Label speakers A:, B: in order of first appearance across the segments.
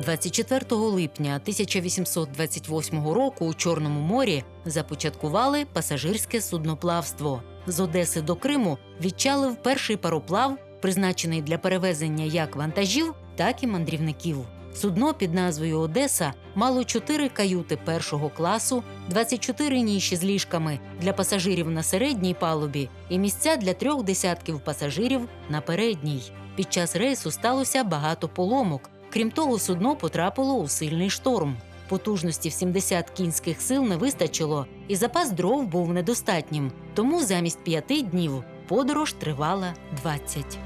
A: 24 липня 1828 року у Чорному морі започаткували пасажирське судноплавство. З Одеси до Криму відчалив перший пароплав, призначений для перевезення як вантажів, так і мандрівників. Судно під назвою Одеса мало 4 каюти першого класу, 24 ніші з ліжками для пасажирів на середній палубі і місця для трьох десятків пасажирів на передній. Під час рейсу сталося багато поломок. Крім того, судно потрапило у сильний шторм. Потужності в 70 кінських сил не вистачило, і запас дров був недостатнім. Тому замість п'яти днів подорож тривала 20.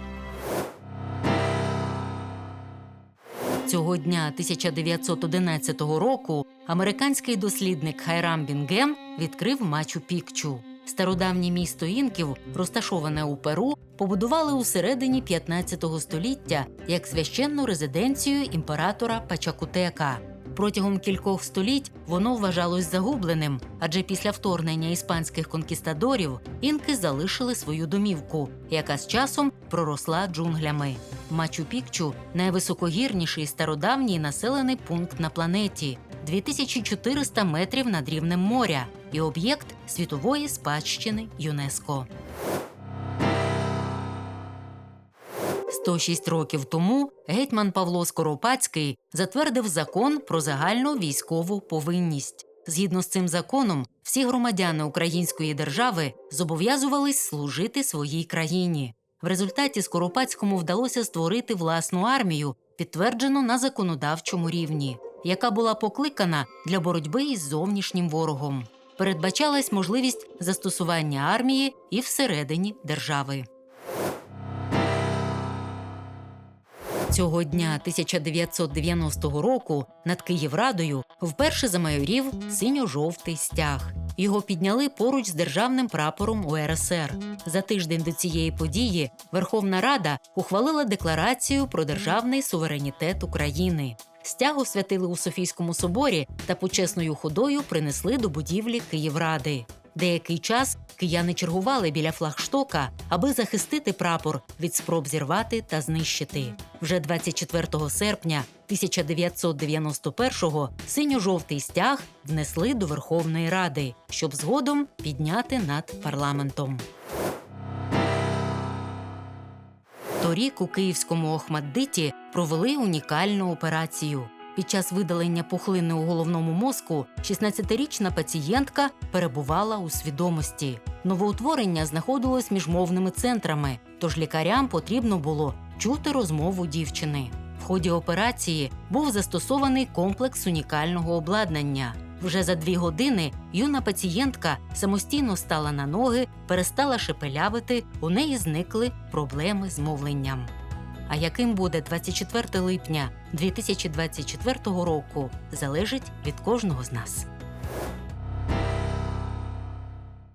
A: Цього дня 1911 року американський дослідник Хайрам Бінгем відкрив Мачу Пікчу. Стародавнє місто інків, розташоване у Перу, побудували у середині 15 століття як священну резиденцію імператора Пачакутека. Протягом кількох століть воно вважалось загубленим, адже після вторгнення іспанських конкістадорів інки залишили свою домівку, яка з часом проросла джунглями. Мачу-Пікчу найвисокогірніший стародавній населений пункт на планеті 2400 метрів над рівнем моря і об'єкт світової спадщини ЮНЕСКО. 106 років тому гетьман Павло Скоропадський затвердив закон про загальну військову повинність. Згідно з цим законом, всі громадяни Української держави зобов'язувались служити своїй країні. В результаті Скоропадському вдалося створити власну армію, підтверджену на законодавчому рівні, яка була покликана для боротьби із зовнішнім ворогом. Передбачалась можливість застосування армії і всередині держави. Цього дня 1990 року над Київрадою вперше замайорів синьо-жовтий стяг. Його підняли поруч з державним прапором УРСР. За тиждень до цієї події Верховна Рада ухвалила декларацію про державний суверенітет України. Стяг освятили у Софійському соборі та почесною ходою принесли до будівлі Київради. Деякий час кияни чергували біля флагштока, аби захистити прапор від спроб зірвати та знищити. Вже 24 серпня 1991-го синьо-жовтий стяг внесли до Верховної Ради, щоб згодом підняти над парламентом. Торік у київському Охмаддиті провели унікальну операцію. Під час видалення пухлини у головному мозку 16-річна пацієнтка перебувала у свідомості. Новоутворення знаходилось між мовними центрами, тож лікарям потрібно було чути розмову дівчини. В ході операції був застосований комплекс унікального обладнання. Вже за дві години юна пацієнтка самостійно стала на ноги, перестала шепелявити, у неї зникли проблеми з мовленням. А яким буде 24 липня 2024 року, залежить від кожного з нас.